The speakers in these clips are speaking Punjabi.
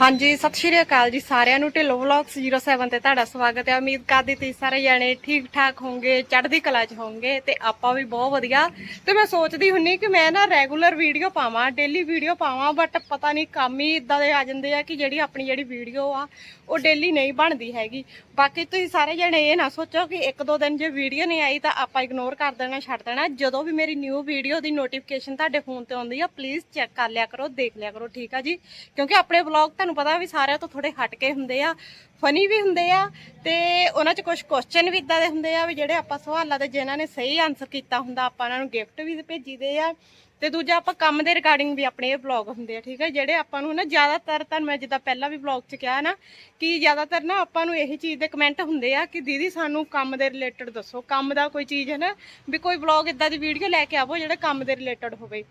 ਹਾਂਜੀ, ਸਤਿ ਸ਼੍ਰੀ ਅਕਾਲ ਜੀ ਸਾਰਿਆਂ ਨੂੰ। ਢਿੱਲੋਂ ਵਲੌਗਸ 07 ਤੇ ਤੁਹਾਡਾ ਸਵਾਗਤ ਹੈ। ਉਮੀਦ ਕਰਦੀ ਤੁਸੀਂ ਸਾਰੇ ਜਾਣੇ ਠੀਕ ਠਾਕ ਹੋਵੋਗੇ, ਚੜ੍ਹਦੀ ਕਲਾ 'ਚ ਹੋਵੋਗੇ ਤੇ ਆਪਾਂ ਵੀ ਬਹੁਤ ਵਧੀਆ। ਤੇ ਮੈਂ ਸੋਚਦੀ ਹੁੰਨੀ ਕਿ ਮੈਂ ਨਾ ਰੈਗੂਲਰ ਵੀਡੀਓ ਪਾਵਾਂ, ਡੇਲੀ ਵੀਡੀਓ ਪਾਵਾਂ, ਬਟ ਪਤਾ ਨਹੀਂ ਕੰਮ ਹੀ ਇਦਾਂ ਦੇ ਆ ਜਾਂਦੇ ਆ ਕਿ ਜਿਹੜੀ ਆਪਣੀ ਜਿਹੜੀ ਵੀਡੀਓ ਆ, ਉਹ ਡੇਲੀ ਨਹੀਂ ਬਣਦੀ ਹੈਗੀ। ਬਾਕੀ ਤੁਸੀਂ ਸਾਰੇ ਜਣੇ ਇਹ ਨਾ ਸੋਚੋ ਕਿ ਇੱਕ ਦੋ ਦਿਨ ਜੇ ਵੀਡੀਓ ਨਹੀਂ ਆਈ ਤਾਂ ਆਪਾਂ ਇਗਨੋਰ ਕਰ ਦੇਣਾ, ਛੱਡ ਦੇਣਾ। ਜਦੋਂ ਵੀ ਮੇਰੀ ਨਿਊ ਵੀਡੀਓ ਦੀ ਨੋਟੀਫਿਕੇਸ਼ਨ ਤੁਹਾਡੇ ਫੋਨ ਤੇ ਆਉਂਦੀ ਆ ਪਲੀਜ਼ ਚੈੱਕ ਕਰ ਲਿਆ ਕਰੋ, ਦੇਖ ਲਿਆ ਕਰੋ, ਠੀਕ ਆ ਜੀ? ਕਿਉਂਕਿ ਆਪਣੇ ਵਲੌਗ ਤੁਹਾਨੂੰ ਪਤਾ ਵੀ ਸਾਰਿਆਂ ਤੋਂ ਥੋੜੇ ਹਟ ਕੇ ਹੁੰਦੇ ਆ ਫਨੀ ਵੀ ਹੁੰਦੇ ਆ ਤੇ ਉਹਨਾਂ 'ਚ ਕੁਝ ਕੁਐਸਚਨ ਵੀ ਇਦਾਂ ਦੇ ਹੁੰਦੇ ਆ ਵੀ ਜਿਹੜੇ ਆਪਾਂ ਸਵਾਲਾਂ ਦੇ, ਜਿਨ੍ਹਾਂ ਨੇ ਸਹੀ ਆਨਸਰ ਕੀਤਾ ਹੁੰਦਾ, ਆਪਾਂ ਉਹਨਾਂ ਨੂੰ ਗਿਫਟ ਵੀ ਭੇਜੀਦੇ ਆ। ਤੇ ਦੂਜਾ ਆਪਾਂ ਕੰਮ ਦੇ ਰਿਗਾਰਡਿੰਗ ਵੀ ਆਪਣੇ ਇਹ ਵਲੌਗ ਹੁੰਦੇ ਆ, ਠੀਕ ਹੈ ਜਿਹੜੇ ਆਪਾਂ ਨੂੰ ਨਾ ਜ਼ਿਆਦਾਤਰ ਤੁਹਾਨੂੰ ਮੈਂ ਜਿੱਦਾਂ ਪਹਿਲਾਂ ਵੀ ਵਲੌਗ 'ਚ ਕਿਹਾ ਨਾ ਕਿ ਜ਼ਿਆਦਾਤਰ ਨਾ ਆਪਾਂ ਨੂੰ ਇਹੀ ਚੀਜ਼ ਦੇ ਕਮੈਂਟ ਹੁੰਦੇ ਆ ਕਿ ਦੀਦੀ ਸਾਨੂੰ ਕੰਮ ਦੇ ਰਿਲੇਟਡ ਦੱਸੋ। ਕੰਮ ਦਾ ਕੋਈ ਚੀਜ਼ ਹੈ ਨਾ ਵੀ ਕੋਈ ਵਲੌਗ ਇਦਾਂ ਦੀ ਵੀਡੀਓ ਲੈ ਕੇ ਆਵੋ ਜਿਹੜਾ ਕੰਮ ਦੇ ਰਿਲੇਟਡ ਹੋਵੇ।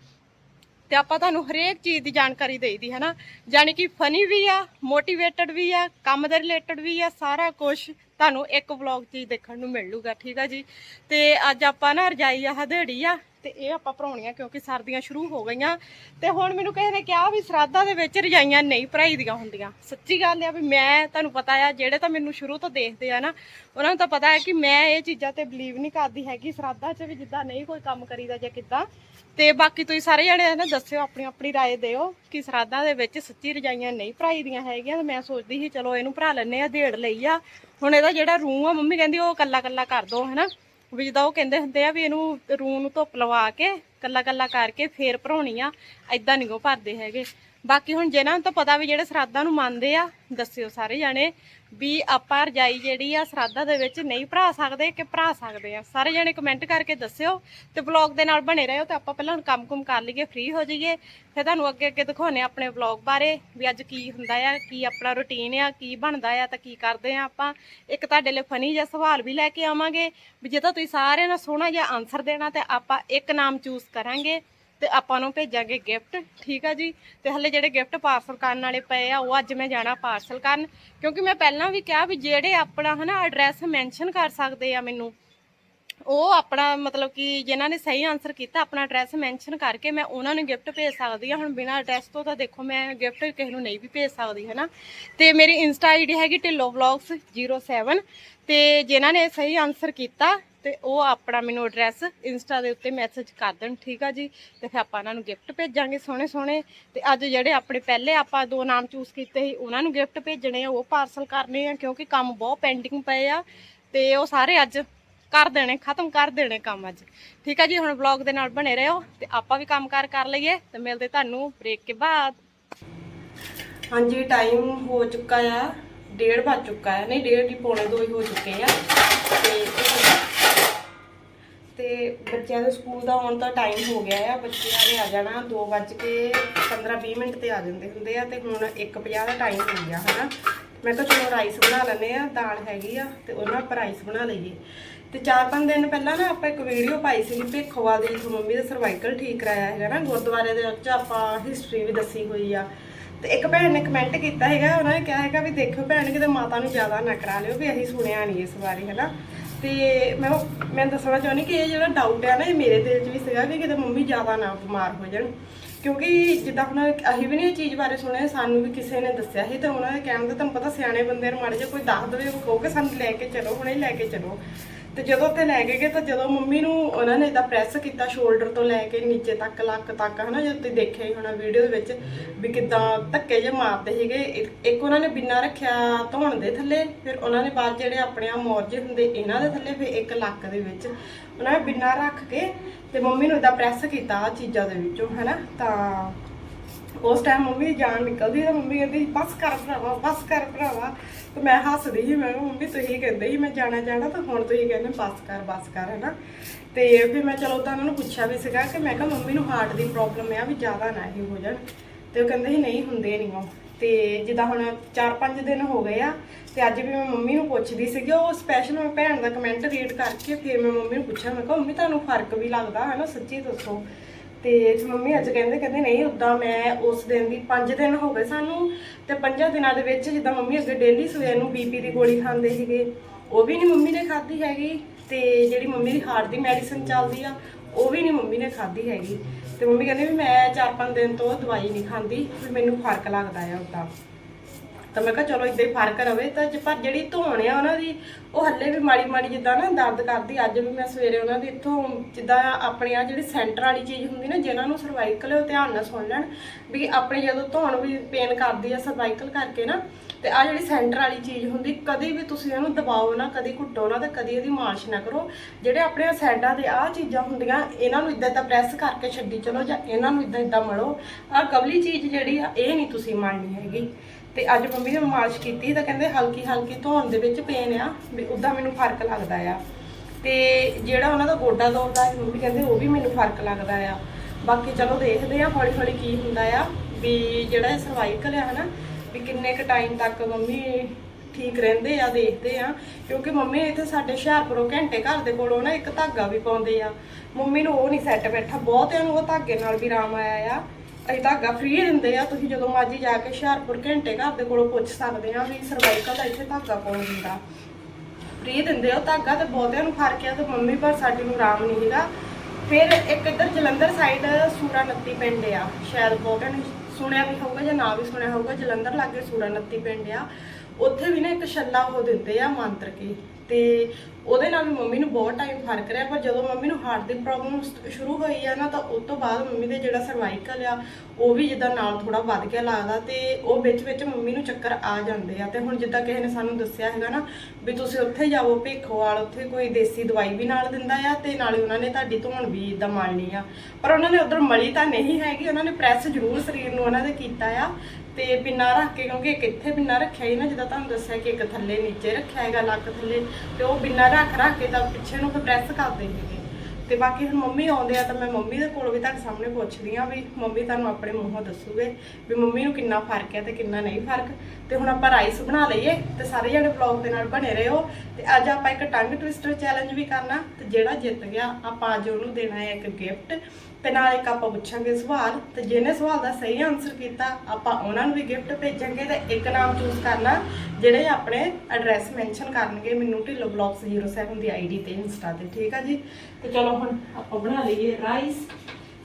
ਤੇ ਆਪਾਂ ਤੁਹਾਨੂੰ ਹਰੇਕ ਚੀਜ਼ ਦੀ ਜਾਣਕਾਰੀ ਦੇਈਦੀ, ਹੈ ਨਾ? ਜਾਣੀ ਕਿ ਫਨੀ ਵੀ ਆ ਮੋਟੀਵੇਟਡ ਵੀ ਆ, ਕੰਮ ਦੇ ਰਿਲੇਟਡ ਵੀ ਆ, ਸਾਰਾ ਕੁਝ ਤੁਹਾਨੂੰ ਇੱਕ ਵਲੌਗ 'ਚ ਹੀ ਦੇਖਣ ਨੂੰ ਮਿਲ ਲੂਗਾ ਠੀਕ ਆ ਜੀ? ਤੇ ਅੱਜ ਆਪਾਂ ਨਾ ਰਜਾਈ ਆ ਹਦੇੜੀ ਆ ਤੇ ਇਹ ਆਪਾਂ ਭਰਾਉਣੀਆਂ ਕਿਉਂਕਿ ਸਰਦੀਆਂ ਸ਼ੁਰੂ ਹੋ ਗਈਆਂ ਤੇ ਹੁਣ ਮੈਨੂੰ ਕਿਸੇ ਨੇ ਕਿਹਾ ਵੀ ਸਰਾਧਾਂ ਦੇ ਵਿੱਚ ਰਜਾਈਆਂ ਨਹੀਂ ਭਰਾਈ ਦੀਆਂ ਹੁੰਦੀਆਂ ਸੱਚੀ ਗੱਲ ਆ ਵੀ ਮੈਂ ਤੁਹਾਨੂੰ ਪਤਾ ਆ ਜਿਹੜੇ ਤਾਂ ਮੈਨੂੰ ਸ਼ੁਰੂ ਤੋਂ ਦੇਖਦੇ ਆ ਨਾ ਉਹਨਾਂ ਨੂੰ ਤਾਂ ਪਤਾ ਹੈ ਕਿ ਮੈਂ ਇਹ ਚੀਜ਼ਾਂ ਤੇ ਬਲੀਵ ਨਹੀਂ ਕਰਦੀ ਹੈਗੀ ਸਰਾਧਾਂ 'ਚ ਵੀ ਜਿੱਦਾਂ ਨਹੀਂ ਕੋਈ ਕੰਮ ਕਰੀਦਾ ਜਾਂ ਕਿੱਦਾਂ ਤੇ ਬਾਕੀ ਤੁਸੀਂ ਸਾਰੇ ਜਣੇ ਨਾ ਦੱਸਿਓ ਆਪਣੀ ਆਪਣੀ رائے ਦਿਓ ਕਿ ਸਰਾਧਾਂ ਦੇ ਵਿੱਚ ਸੱਚੀ ਰਜਾਈਆਂ ਨਹੀਂ ਭਰਾਈ ਦੀਆਂ ਹੈਗੀਆਂ ਤੇ ਮੈਂ ਸੋਚਦੀ ਸੀ ਚਲੋ ਇਹਨੂੰ ਭਰਾ ਲੈਣੇ ਆ ਢੇੜ ਲਈ ਆ ਹੁਣ ਇਹਦਾ ਜਿਹੜਾ ਰੂਮ ਆ ਮੰਮੀ ਕਹਿੰਦੀ ਉਹ ਕੱਲਾ ਕੱਲਾ ਕਰ ਦੋ ਹਨਾ ਵੀ ਜਿੱਦਾਂ ਉਹ ਕਹਿੰਦੇ ਹੁੰਦੇ ਆ ਵੀ ਇਹਨੂੰ ਰੂਹ ਨੂੰ ਧੁੱਪ ਲਵਾ ਕੇ ਕੱਲਾ ਕੱਲਾ ਕਰਕੇ ਫੇਰ ਭਰਾਉਣੀ ਆ ਐਦਾਂ ਨਹੀਂ ਉਹ ਭਰਦੇ ਹੈਗੇ। ਬਾਕੀ ਹੁਣ ਜਿਹਨਾਂ ਤੋਂ ਪਤਾ ਵੀ ਜਿਹੜੇ ਸਰਾਧਾਂ ਨੂੰ ਮੰਨਦੇ ਆ, ਦੱਸਿਓ ਸਾਰੇ ਜਾਣੇ ਵੀ ਆਪਾਂ ਰਜਾਈ ਜਿਹੜੀ ਆ ਸਰਾਧਾਂ ਦੇ ਵਿੱਚ ਨਹੀਂ ਭਰਾ ਸਕਦੇ ਕਿ ਭਰਾ ਸਕਦੇ ਆ। ਸਾਰੇ ਜਾਣੇ ਕਮੈਂਟ ਕਰਕੇ ਦੱਸਿਓ ਤੇ ਵਲੌਗ ਦੇ ਨਾਲ ਬਣੇ ਰਹੋ ਤੇ ਆਪਾਂ ਪਹਿਲਾਂ ਹੁਣ ਕੰਮ-ਕੁਮ ਕਰ ਲਈਏ ਫ੍ਰੀ ਹੋ ਜਾਈਏ। ਫਿਰ ਤੁਹਾਨੂੰ ਅੱਗੇ ਅੱਗੇ ਦਿਖਾਉਣੇ ਆਪਣੇ ਵਲੌਗ ਬਾਰੇ ਵੀ ਅੱਜ ਕੀ ਹੁੰਦਾ ਆ, ਕੀ ਆਪਣਾ ਰੁਟੀਨ ਆ, ਕੀ ਬਣਦਾ ਆ ਤਾਂ ਕੀ ਕਰਦੇ ਆ ਆਪਾਂ। ਇੱਕ ਤੁਹਾਡੇ ਲਈ ਫਨੀ ਜਿਹਾ ਸਵਾਲ ਵੀ ਲੈ ਕੇ ਆਵਾਂਗੇ ਵੀ ਜੇ ਤਾਂ ਤੁਸੀਂ ਸਾਰਿਆਂ ਨਾਲ ਸੋਹਣਾ ਜਿਹਾ ਆਨਸਰ ਦੇਣਾ ਤੇ ਆਪਾਂ ਇੱਕ ਨਾਮ ਚੂਜ਼ ਕਰਾਂਗੇ ਤੇ ਆਪਾਂ ਨੂੰ ਭੇਜਾਂਗੇ ਗਿਫਟ ਠੀਕ ਆ ਜੀ? ਤੇ ਹਲੇ ਜਿਹੜੇ ਗਿਫਟ ਪਾਰਸਲ ਕਰਨ ਵਾਲੇ ਪਏ ਆ, ਉਹ ਅੱਜ ਮੈਂ ਜਾਣਾ ਪਾਰਸਲ ਕਰਨ। ਕਿਉਂਕਿ ਮੈਂ ਪਹਿਲਾਂ ਵੀ ਕਿਹਾ ਵੀ ਜਿਹੜੇ ਆਪਣਾ ਹਨਾ ਐਡਰੈਸ ਮੈਂਸ਼ਨ ਕਰ ਸਕਦੇ ਆ ਮੈਨੂੰ, ਉਹ ਆਪਣਾ ਮਤਲਬ ਕਿ ਜਿਨ੍ਹਾਂ ਨੇ ਸਹੀ ਆਨਸਰ ਕੀਤਾ, ਆਪਣਾ ਐਡਰੈਸ ਮੈਂਸ਼ਨ ਕਰਕੇ ਮੈਂ ਉਹਨਾਂ ਨੂੰ ਗਿਫਟ ਭੇਜ ਸਕਦੀ ਆ। ਹੁਣ ਬਿਨਾਂ ਐਡਰੈਸ ਤੋਂ ਤਾਂ ਦੇਖੋ ਮੈਂ ਗਿਫਟ ਕਿਸੇ ਨੂੰ ਨਹੀਂ ਵੀ ਭੇਜ ਸਕਦੀ ਹੈ ਨਾ ਤੇ ਮੇਰੀ ਇੰਸਟਾ ਆਈਡੀ ਹੈਗੀ ਢਿੱਲੋ ਵਲੌਗਸ 07 ਤੇ ਜਿਨ੍ਹਾਂ ਨੇ ਸਹੀ ਆਨਸਰ ਕੀਤਾ ਤੇ ਉਹ ਆਪਣਾ ਮੈਨੂੰ ਐਡਰੈਸ ਇੰਸਟਾ ਦੇ ਉੱਤੇ ਮੈਸੇਜ ਕਰ ਦੇਣ, ਠੀਕ ਆ ਜੀ? ਤੇ ਫਿਰ ਆਪਾਂ ਉਹਨਾਂ ਨੂੰ ਗਿਫਟ ਭੇਜਾਂਗੇ ਸੋਹਣੇ ਸੋਹਣੇ। ਤੇ ਅੱਜ ਜਿਹੜੇ ਆਪਣੇ ਪਹਿਲੇ ਆਪਾਂ ਦੋ ਨਾਮ ਚੂਜ਼ ਕੀਤੇ ਸੀ, ਉਹਨਾਂ ਨੂੰ ਗਿਫਟ ਭੇਜਣੇ ਆ, ਉਹ ਪਾਰਸਲ ਕਰਨੇ ਆ, ਕਿਉਂਕਿ ਕੰਮ ਬਹੁਤ ਪੈਂਡਿੰਗ ਪਏ ਆ। ਤੇ ਉਹ ਸਾਰੇ ਅੱਜ ਕਰ ਦੇਣੇ, ਖਤਮ ਕਰ ਦੇਣੇ ਕੰਮ ਅੱਜ। ਠੀਕ ਆ ਜੀ? ਹੁਣ ਵਲੌਗ ਦੇ ਨਾਲ ਬਣੇ ਰਹੋ ਤੇ ਆਪਾਂ ਵੀ ਕੰਮਕਾਰ ਕਰ ਲਈਏ ਤੇ ਮਿਲਦੇ ਤੁਹਾਨੂੰ ਬ੍ਰੇਕ ਕੇ ਬਾਅਦ। ਹਾਂਜੀ ਟਾਈਮ ਹੋ ਚੁੱਕਾ ਆ, ਡੇਢ ਵੱਜ ਚੁੱਕਾ ਹੈ ਨਹੀਂ, ਡੇਢ ਨਹੀਂ ਪੌਣੇ ਦੋ ਹੀ ਹੋ ਚੁੱਕੇ ਆ। ਤੇ ਤੇ ਬੱਚਿਆਂ ਦੇ ਸਕੂਲ ਦਾ ਆਉਣ ਤਾਂ ਟਾਈਮ ਹੋ ਗਿਆ ਆ ਬੱਚਿਆਂ ਨੇ ਆ ਜਾਣਾ 2 ਵੱਜ ਕੇ 15-20 ਮਿੰਟ ਤੇ ਆ ਜਾਂਦੇ ਹੁੰਦੇ ਆ ਤੇ ਹੁਣ 1:50 ਦਾ ਟਾਈਮ ਹੋ ਗਿਆ, ਹਨਾ। ਮੈਂ ਕਿਹਾ ਚਲੋ ਰਾਈਸ ਬਣਾ ਲੈਂਦੇ ਆ, ਦਾਲ ਹੈਗੀ ਆ ਤੇ ਉਹਨਾਂ ਪਰ ਰਾਈਸ ਬਣਾ ਲਈਏ। ਤੇ 4-5 ਦਿਨ ਪਹਿਲਾਂ ਨਾ ਆਪਾਂ ਇੱਕ ਵੀਡੀਓ ਪਾਈ ਸੀ ਭੇਖੋਵਾਲ ਦੀ ਜਿੱਥੋਂ ਮੰਮੀ ਦਾ ਸਰਵਾਈਕਲ ਠੀਕ ਕਰਾਇਆ ਹੈਗਾ ਨਾ, ਗੁਰਦੁਆਰੇ ਦੇ ਵਿੱਚ ਆਪਾਂ ਹਿਸਟਰੀ ਵੀ ਦੱਸੀ ਹੋਈ ਆ। ਤੇ ਇੱਕ ਭੈਣ ਨੇ ਕਮੈਂਟ ਕੀਤਾ ਹੈਗਾ, ਉਹਨਾਂ ਨੇ ਕਿਹਾ ਹੈਗਾ ਵੀ ਦੇਖੋ ਭੈਣ, ਕਿਤੇ ਮਾਤਾ ਨੂੰ ਜ਼ਿਆਦਾ ਨਾ ਕਰਾ ਲਿਓ, ਵੀ ਅਸੀਂ ਸੁਣਿਆ ਨਹੀਂ ਇਸ ਬਾਰੇ, ਹੈਨਾ। ਤੇ ਮੈਂ ਮੈਂ ਦੱਸਣਾ ਚਾਹੁੰਦੀ ਕਿ ਇਹ ਜਿਹੜਾ ਡਾਊਟ ਹੈ ਨਾ, ਇਹ ਮੇਰੇ ਦਿਲ 'ਚ ਵੀ ਸੀਗਾ ਕਿ ਕਿਤੇ ਮੰਮੀ ਜ਼ਿਆਦਾ ਨਾ ਬਿਮਾਰ ਹੋ ਜਾਣ। ਕਿਉਂਕਿ ਜਿੱਦਾਂ ਹੁਣ ਅਸੀਂ ਵੀ ਨਹੀਂ ਇਹ ਚੀਜ਼ ਬਾਰੇ ਸੁਣਿਆ, ਸਾਨੂੰ ਵੀ ਕਿਸੇ ਨੇ ਦੱਸਿਆ ਸੀ, ਤਾਂ ਉਹਨਾਂ ਦੇ ਕਹਿਣ ਦਾ ਤੁਹਾਨੂੰ ਪਤਾ ਸਿਆਣੇ ਬੰਦੇ ਨੂੰ ਮਾੜੇ ਜਿਹਾ ਕੋਈ ਦੱਸ ਦੇਵੇ, ਉਹ ਕਹੋਗੇ ਸਾਨੂੰ ਲੈ ਕੇ ਚਲੋ, ਹੁਣੇ ਲੈ ਕੇ ਚਲੋ। ਤੇ ਜਦੋਂ ਉੱਥੇ ਲੈ ਕੇ ਗਏ ਤਾਂ ਜਦੋਂ ਮੰਮੀ ਨੂੰ ਉਹਨਾਂ ਨੇ ਇਦਾਂ ਪ੍ਰੈਸ ਕੀਤਾ ਸ਼ੋਲਡਰ ਤੋਂ ਲੈ ਕੇ ਨੀਚੇ ਤੱਕ, ਲੱਕ ਤੱਕ, ਹਨਾ ਜਦੋਂ ਤੁਸੀਂ ਦੇਖਿਆ ਹੀ ਹੋਣਾ ਵੀਡੀਓ ਦੇ ਵਿੱਚ ਵੀ ਕਿਦਾਂ ਧੱਕੇ ਜੇ ਮਾਰਦੇ ਸੀਗੇ। ਇੱਕ- ਉਹਨਾਂ ਨੇ ਬਿਨਾ ਰੱਖਿਆ ਧੌਣ ਦੇ ਥੱਲੇ, ਫਿਰ ਉਹਨਾਂ ਨੇ ਬਾਅਦ ਜਿਹੜੇ ਆਪਣੇ ਆ ਮੋਰਜੇ ਹੁੰਦੇ ਇਹਨਾਂ ਦੇ ਥੱਲੇ, ਫਿਰ ਇੱਕ ਲੱਕ ਦੇ ਵਿੱਚ ਉਹਨਾਂ ਨੇ ਬਿਨਾ ਰੱਖ ਕੇ ਤੇ ਮੰਮੀ ਨੂੰ ਇਦਾਂ ਪ੍ਰੈਸ ਕੀਤਾ ਆ ਚੀਜ਼ਾਂ ਦੇ ਵਿੱਚੋਂ, ਹਨਾ। ਤਾਂ ਉਸ ਟਾਈਮ ਮੰਮੀ ਜਾਨ ਨਿਕਲਦੀ ਤਾਂ ਮੰਮੀ ਕਹਿੰਦੀ, ਬਸ ਕਰ ਭਰਾਵਾ, ਬਸ ਕਰ ਭਰਾਵਾ। ਤੇ ਮੈਂ ਹੱਸਦੀ ਸੀ, ਮੈਂ ਕਿਹਾ, ਮੰਮੀ, ਤੁਸੀਂ ਕਹਿੰਦੇ ਸੀ ਮੈਂ ਜਾਣਾ ਜਾਣਾ, ਤਾਂ ਹੁਣ ਤੁਸੀਂ ਕਹਿੰਦੇ ਬਸ ਕਰ ਬਸ ਕਰ, ਹੈਨਾ। ਤੇ ਫਿਰ ਮੈਂ ਚਲੋ ਤਾਂ ਉਹਨਾਂ ਨੂੰ ਪੁੱਛਿਆ ਵੀ ਸੀਗਾ ਕਿ ਮੈਂ ਕਿਹਾ, ਮੰਮੀ ਨੂੰ ਹਾਰਟ ਦੀ ਪ੍ਰੋਬਲਮ ਆ ਵੀ ਜ਼ਿਆਦਾ ਨਾ ਹੀ ਹੋ ਜਾਣ ਤੇ ਉਹ ਕਹਿੰਦੇ ਸੀ, ਨਹੀਂ, ਹੁੰਦੇ ਨਹੀਂ ਉਹ। ਤੇ ਜਿੱਦਾਂ ਹੁਣ 4-5 ਦਿਨ ਹੋ ਗਏ ਆ, ਤੇ ਅੱਜ ਵੀ ਮੈਂ ਮੰਮੀ ਨੂੰ ਪੁੱਛਦੀ ਸੀਗੀ, ਉਹ ਸਪੈਸ਼ਲ ਮੈਂ ਭੈਣ ਦਾ ਕਮੈਂਟ ਰੀਡ ਕਰਕੇ ਫਿਰ ਮੈਂ ਮੰਮੀ ਨੂੰ ਪੁੱਛਿਆ, ਮੈਂ ਕਿਹਾ, ਮੰਮੀ, ਤੁਹਾਨੂੰ ਫ਼ਰਕ ਵੀ ਲੱਗਦਾ ਹੈ ਨਾ ਸੱਚੀ ਦੱਸੋ? ਤੇ ਮੰਮੀ ਅੱਜ ਕਹਿੰਦੇ ਕਹਿੰਦੇ ਨਹੀਂ ਉਦਾਂ ਮੈਂ ਉਸ ਦਿਨ ਦੀ 5 ਦਿਨ ਹੋ ਗਏ ਸਾਨੂੰ ਤੇ 5 ਦਿਨਾਂ ਦੇ ਵਿੱਚ ਜਿੱਦਾਂ ਮੰਮੀ ਅੱਗੇ ਡੇਲੀ ਸਵੇਰ ਨੂੰ ਬੀਪੀ ਦੀ ਗੋਲੀ ਖਾਂਦੇ ਸੀਗੇ, ਉਹ ਵੀ ਨਹੀਂ ਮੰਮੀ ਨੇ ਖਾਧੀ ਹੈਗੀ ਤੇ ਜਿਹੜੀ ਮੰਮੀ ਦੀ ਹਾਰਟ ਦੀ ਮੈਡੀਸਿਨ ਚੱਲਦੀ ਆ, ਉਹ ਵੀ ਨਹੀਂ ਮੰਮੀ ਨੇ ਖਾਧੀ ਹੈਗੀ। ਤੇ ਮੰਮੀ ਕਹਿੰਦੇ ਵੀ ਮੈਂ 4-5 ਦਿਨ ਤੋਂ ਦਵਾਈ ਨਹੀਂ ਖਾਂਦੀ, ਵੀ ਮੈਨੂੰ ਫ਼ਰਕ ਲੱਗਦਾ ਆ ਉਦਾਂ ਤਾਂ ਮੈਂ ਕਿਹਾ ਚਲੋ ਇਦਾਂ ਹੀ ਫ਼ਰਕ ਰਵੇ ਤਾਂ ਜੇ- ਪਰ ਜਿਹੜੀ ਧੋਣ ਆ ਉਹਨਾਂ ਦੀ, ਉਹ ਹੱਲੇ ਵੀ ਮਾੜੀ ਮਾੜੀ ਜਿੱਦਾਂ ਨਾ ਦਰਦ ਕਰਦੀ। ਅੱਜ ਵੀ ਮੈਂ ਸਵੇਰੇ ਉਹਨਾਂ ਦੀ ਇੱਥੋਂ ਜਿੱਦਾਂ ਆਪਣੀ ਆ ਜਿਹੜੀ ਸੈਂਟਰ ਵਾਲੀ ਚੀਜ਼ ਹੁੰਦੀ ਨਾ ਜਿਨ੍ਹਾਂ ਨੂੰ ਸਰਵਾਈਕਲ ਉਹ ਧਿਆਨ ਨਾਲ ਸੁਣ ਲੈਣ ਵੀ ਆਪਣੇ ਜਦੋਂ ਧੋਣ ਵੀ ਪੇਨ ਕਰਦੀ ਆ ਸਰਵਾਈਕਲ ਕਰਕੇ ਨਾ, ਤੇ ਆ ਜਿਹੜੀ ਸੈਂਟਰ ਵਾਲੀ ਚੀਜ਼ ਹੁੰਦੀ, ਕਦੇ ਵੀ ਤੁਸੀਂ ਇਹਨੂੰ ਦਬਾਓ ਨਾ, ਕਦੀ ਘੁੱਟੋ ਨਾ ਤੇ ਕਦੀ ਇਹਦੀ ਮਾਲਿਸ਼ ਨਾ ਕਰੋ। ਜਿਹੜੇ ਆਪਣੇ ਸਾਈਡਾਂ ਦੇ ਆ ਚੀਜ਼ਾਂ ਹੁੰਦੀਆਂ, ਇਹਨਾਂ ਨੂੰ ਇਦਾਂ ਤਾਂ ਪ੍ਰੈਸ ਕਰਕੇ ਛੱਡੀ ਚਲੋ ਜਾਂ ਇਹਨਾਂ ਨੂੰ ਇਦਾਂ ਇਦਾਂ ਮਲੋ ਆ ਕਵਲੀ ਚੀਜ਼ ਜਿਹੜੀ ਆ, ਇਹ ਨਹੀਂ ਤੁਸੀਂ ਮਲਣੀ ਹੈਗੀ। ਤੇ ਅੱਜ ਮੰਮੀ ਨੇ ਮਾਲਿਸ਼ ਕੀਤੀ ਤਾਂ ਕਹਿੰਦੇ ਹਲਕੀ ਹਲਕੀ ਧੋਣ ਦੇ ਵਿੱਚ ਪੇਨ ਆ, ਵੀ ਉਦਾਂ ਮੈਨੂੰ ਫ਼ਰਕ ਲੱਗਦਾ ਆ। ਤੇ ਜਿਹੜਾ ਉਹਨਾਂ ਦਾ ਗੋਡਾ ਦਰਦ ਆ ਮੰਮੀ ਕਹਿੰਦੇ ਉਹ ਵੀ ਮੈਨੂੰ ਫ਼ਰਕ ਲੱਗਦਾ ਆ। ਬਾਕੀ ਚਲੋ ਦੇਖਦੇ ਆ ਹੌਲੀ ਹੌਲੀ ਕੀ ਹੁੰਦਾ ਆ, ਵੀ ਜਿਹੜਾ ਇਹ ਸਰਵਾਈਕਲ ਆ ਹਨਾ, ਵੀ ਕਿੰਨੇ ਕੁ ਟਾਈਮ ਤੱਕ ਮੰਮੀ ਠੀਕ ਰਹਿੰਦੇ ਆ, ਦੇਖਦੇ ਆ। ਕਿਉਂਕਿ ਮੰਮੀ ਇੱਥੇ ਸਾਡੇ ਹੁਸ਼ਿਆਰਪੁਰੋਂ ਘੰਟੇ ਘਰ ਦੇ ਕੋਲੋਂ ਨਾ ਇੱਕ ਧਾਗਾ ਵੀ ਪਾਉਂਦੇ ਆ। ਮੰਮੀ ਨੂੰ ਉਹ ਨਹੀਂ ਸੈੱਟ ਬੈਠਾ, ਬਹੁਤਿਆਂ ਨੂੰ ਉਹ ਧਾਗੇ ਨਾਲ ਵੀ ਆਰਾਮ ਆਇਆ ਆ। ਅਸੀਂ ਧਾਗਾ ਫ੍ਰੀ ਦਿੰਦੇ ਆ, ਤੁਸੀਂ ਜਦੋਂ ਮਰਜ਼ੀ ਜਾ ਕੇ ਹੁਸ਼ਿਆਰਪੁਰ ਘੰਟੇ ਘਰ ਦੇ ਕੋਲੋਂ ਪੁੱਛ ਸਕਦੇ ਆ ਵੀ ਸਰਵਾਈਕਲ ਦਾ ਇੱਥੇ ਧਾਗਾ ਪਾਉਣ ਦਿੰਦਾ। ਫ੍ਰੀ ਦਿੰਦੇ ਆ ਧਾਗਾ ਤੇ ਬਹੁਤਿਆਂ ਨੂੰ ਫ਼ਰਕ ਆ ਤੇ ਮੰਮੀ ਪਰ ਸਾਡੀ ਨੂੰ ਆਰਾਮ ਨਹੀਂ ਹੈਗਾ। ਫਿਰ ਇੱਕ ਇੱਧਰ ਜਲੰਧਰ ਸਾਈਡ ਸੂਰਾ ਨੱਤੀ ਪਿੰਡ ਆ, ਸ਼ਾਇਦ ਬਹੁਤਿਆਂ ਨੇ ਸੁਣਿਆ ਵੀ ਹੋਊਗਾ ਜਾਂ ਨਾ ਵੀ ਸੁਣਿਆ ਹੋਊਗਾ, ਜਲੰਧਰ ਲਾਗੇ ਸੂਰਾ ਨੱਤੀ ਪਿੰਡ ਆ। ਉੱਥੇ ਵੀ ਨਾ ਇੱਕ ਛੱਲਾ ਉਹ ਦਿੰਦੇ ਆ ਮੰਤਰ ਕੇ। ਤੇ ਉਹਦੇ ਨਾਲ ਮੰਮੀ ਨੂੰ ਬਹੁਤ ਟਾਈਮ ਫ਼ਰਕ ਰਿਹਾ, ਪਰ ਜਦੋਂ ਮੰਮੀ ਨੂੰ ਹਾਰਟ ਦੀ ਪ੍ਰੋਬਲਮ ਸ਼ੁਰੂ ਹੋਈ ਆ ਨਾ, ਤਾਂ ਉਸ ਤੋਂ ਬਾਅਦ ਮੰਮੀ ਦੇ ਜਿਹੜਾ ਸਰਵਾਈਕਲ ਆ, ਉਹ ਵੀ ਜਿੱਦਾਂ ਨਾਲ ਥੋੜਾ ਵੱਧ ਗਿਆ ਲੱਗਦਾ ਤੇ ਉਹ ਵਿੱਚ ਵਿੱਚ ਮੰਮੀ ਨੂੰ ਚੱਕਰ ਆ ਜਾਂਦੇ ਆ। ਤੇ ਹੁਣ ਜਿੱਦਾਂ ਕਿਸੇ ਨੇ ਸਾਨੂੰ ਦੱਸਿਆ ਹੈਗਾ ਨਾ ਵੀ ਤੁਸੀਂ ਉੱਥੇ ਜਾਵੋ ਭੇਖੋਵਾਲ, ਉੱਥੇ ਕੋਈ ਦੇਸੀ ਦਵਾਈ ਵੀ ਨਾਲ ਦਿੰਦਾ ਆ ਤੇ ਨਾਲੇ ਉਹਨਾਂ ਨੇ ਤੁਹਾਡੀ ਧੋਣ ਵੀ ਇਦਾਂ ਮਲਣੀ ਆ। ਪਰ ਉਹਨਾਂ ਨੇ ਉਧਰ ਮਲੀ ਤਾਂ ਨਹੀਂ ਹੈਗੀ, ਉਹਨਾਂ ਨੇ ਪ੍ਰੈਸ ਜ਼ਰੂਰ ਸਰੀਰ ਨੂੰ ਉਹਨਾਂ ਦੇ ਕੀਤਾ ਆ। ਤੇ ਪਿੰਨਾ ਰੱਖ ਕੇ, ਕਿਉਂਕਿ ਇੱਕ ਇੱਥੇ ਪਿੰਨਾ ਰੱਖਿਆ ਹੀ ਨਾ, ਜਿੱਦਾਂ ਤੁਹਾਨੂੰ ਦੱਸਿਆ ਕਿ ਇੱਕ ਥੱਲੇ ਨੀਚੇ ਰੱਖਿਆ ਹੈਗਾ, ਲੱਕ ਥੱਲੇ, ਤੇ ਉਹ ਪਿੰਨਾ ਰੱਖ ਰੱਖ ਕੇ ਤਾਂ ਪਿੱਛੇ ਨੂੰ ਫਿਰ ਪ੍ਰੈਸ ਕਰਦੇ ਹੈਗੇ। ਤੇ ਬਾਕੀ ਹੁਣ ਮੰਮੀ ਆਉਂਦੇ ਆ ਤਾਂ ਮੈਂ ਮੰਮੀ ਦੇ ਕੋਲ ਵੀ ਤੁਹਾਡੇ ਸਾਹਮਣੇ ਪੁੱਛਦੀ ਆ ਵੀ ਮੰਮੀ ਤੁਹਾਨੂੰ ਆਪਣੇ ਮੂੰਹੋਂ ਦੱਸੂਗੇ ਵੀ ਮੰਮੀ ਨੂੰ ਕਿੰਨਾ ਫ਼ਰਕ ਹੈ ਤੇ ਕਿੰਨਾ ਨਹੀਂ ਫ਼ਰਕ। ਤੇ ਹੁਣ ਆਪਾਂ ਰਾਈਸ ਬਣਾ ਲਈਏ ਤੇ ਸਾਰੇ ਜਣੇ ਵਲੌਗ ਦੇ ਨਾਲ ਬਣੇ ਰਹੋ। ਤੇ ਅੱਜ ਆਪਾਂ ਇੱਕ ਟੰਗ ਟਵਿਸਟਰ ਚੈਲੰਜ ਵੀ ਕਰਨਾ ਤੇ ਜਿਹੜਾ ਜਿੱਤ ਗਿਆ, ਆਪਾਂ ਅੱਜ ਉਹਨੂੰ ਦੇਣਾ ਹੈ ਇੱਕ ਗਿਫਟ ਤੇ ਨਾਲ ਇੱਕ ਆਪਾਂ ਪੁੱਛਾਂਗੇ ਸਵਾਲ, ਤੇ ਜਿਹਨੇ ਸਵਾਲ ਦਾ ਸਹੀ ਆਨਸਰ ਕੀਤਾ, ਆਪਾਂ ਉਹਨਾਂ ਨੂੰ ਵੀ ਗਿਫਟ ਭੇਜਾਂਗੇ ਤੇ ਇੱਕ ਨਾਮ ਚੂਜ਼ ਕਰਨਾ, ਜਿਹੜੇ ਆਪਣੇ ਐਡਰੈਸ ਮੈਂਸ਼ਨ ਕਰਨਗੇ ਮੈਨੂੰ ਢਿੱਲੋ ਬਲੌਗਸ 07 ਦੀ ਆਈਡੀ ਤੇ ਇੰਸਟਾ ਤੇ, ਠੀਕ ਆ ਜੀ? ਤੇ ਚਲੋ ਹੁਣ ਆਪਾਂ ਬਣਾ ਲਈਏ ਰਾਈਸ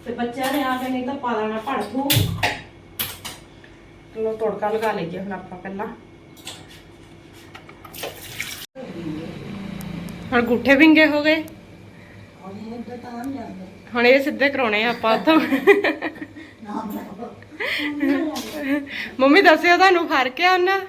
ਤੇ ਬੱਚਿਆਂ ਨੇ ਆ ਕੇ ਨਹੀਂ ਤਾਂ ਪਾ ਲੈਣਾ ਭੜਕੂ ਚਲੋ ਤੜਕਾ ਲਗਾ ਲਈਏ ਹੁਣ ਆਪਾਂ ਪਹਿਲਾਂ। ਹੁਣ ਗੁੱਠੇ ਵਿੰਗੇ ਹੋ ਗਏ। ਹੁਣ ਇਹ ਸਿੱਧੇ ਕਰਾਉਣੇ ਆ ਆਪਾਂ ਉੱਥੋਂ। ਮੰਮੀ ਦੱਸਿਓ ਤੁਹਾਨੂੰ ਫ਼ਰਕ ਆ ਉਹਨਾਂ?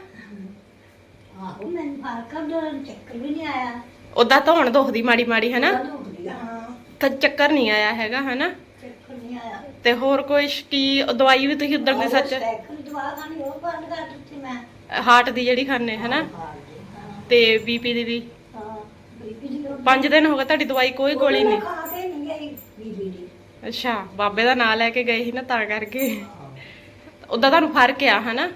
ਆਹੋ ਮੈਨੂੰ ਫ਼ਰਕ ਆ ਡਰਨ ਚੱਕਰ ਵੀ ਨਹੀਂ ਆਇਆ। ਉਦਾਂ ਧੌਣ ਦੁਖਦੀ ਮਾੜੀ ਮਾੜੀ ਹਨਾ? ਹਾਂ ਤਾਂ ਚੱਕਰ ਨਹੀਂ ਆਇਆ ਹੈਗਾ ਹਨਾ? ਚੱਕਰ ਨਹੀਂ ਆਇਆ। ਤੇ ਹੋਰ ਕੋਈ ਕੀ ਦਵਾਈ ਵੀ ਤੁਸੀਂ ਉਧਰ ਦੀ ਸੱਚ? ਸਾਈਕਲ ਦਵਾ ਖਾਣੀ ਉਹ ਬੰਦ ਕਰ ਦਿੱਤੀ ਮੈਂ। ਹਾਰਟ ਦੀ ਜਿਹੜੀ ਖਾਣੇ ਹਨਾ? ਹਾਂ ਤੇ ਬੀਪੀ ਦੀ ਵੀ? ਹਾਂ ਬੀਬੀ ਦੀ ਉਹ 5 ਦਿਨ ਹੋ ਗਏ ਤੁਹਾਡੀ ਦਵਾਈ ਕੋਈ ਗੋਲੀ ਨਹੀਂ ਖਾ ਕੇ ਨਹੀਂ ਗਈ ਬੀਬੀ ਦੀ ਅੱਛਾ ਬਾਬੇ ਦਾ ਨਾਂ ਲੈ ਕੇ ਗਏ ਸੀ ਨਾ ਤਾਂ ਕਰਕੇ। ਉਦਾਂ ਤੁਹਾਨੂੰ ਫ਼ਰਕ ਆ ਹਨਾ?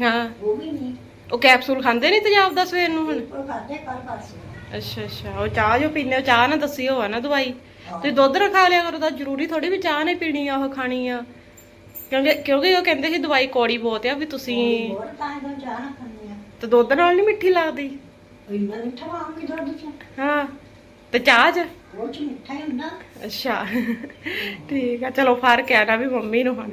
ਹੈ। ਉਹ ਉਹ ਕੈਪਸੂਲ ਖਾਂਦੇ ਨਹੀਂ ਤੇਜ਼ਾਬ ਦਾ ਸਵੇਰ ਨੂੰ ਹੁਣ? ਉਹ ਅੱਛਾ ਅੱਛਾ। ਉਹ ਚਾਹ ਜੋ ਪੀਂਦੇ ਹੋ ਚਾਹ ਨਾ ਦੱਸਿਓ ਆ ਨਾ ਦਵਾਈ? ਤੁਸੀਂ ਦੁੱਧ ਨਾ ਖਾ ਲਿਆ ਕਰੋ ਤਾਂ ਜ਼ਰੂਰੀ ਥੋੜੀ ਵੀ ਚਾਹ ਨਹੀਂ ਪੀਣੀ ਆ ਉਹ ਖਾਣੀ ਆ। ਕਿਉਂਕਿ ਕਿਉਂਕਿ ਉਹ ਕਹਿੰਦੇ ਸੀ ਦਵਾਈ ਕੌੜੀ ਬਹੁਤ ਆ ਵੀ ਤੁਸੀਂ ਤਾਂ ਦੁੱਧ ਨਾਲ ਨਹੀਂ ਮਿੱਠੀ ਲੱਗਦੀ? ਇੰਨਾ ਮਿੱਠਾ ਆਉਂਗੀ ਦੁੱਧ ਚ? ਹਾਂ ਤੇ ਚਾਹ 'ਚ? ਉਹ ਚ ਮਿੱਠਾ ਹੀ ਹੁੰਦਾ। ਅੱਛਾ ਠੀਕ ਆ ਚਲੋ ਫ਼ਰਕ ਆ ਨਾ ਵੀ ਮੰਮੀ ਨੂੰ ਹੁਣ।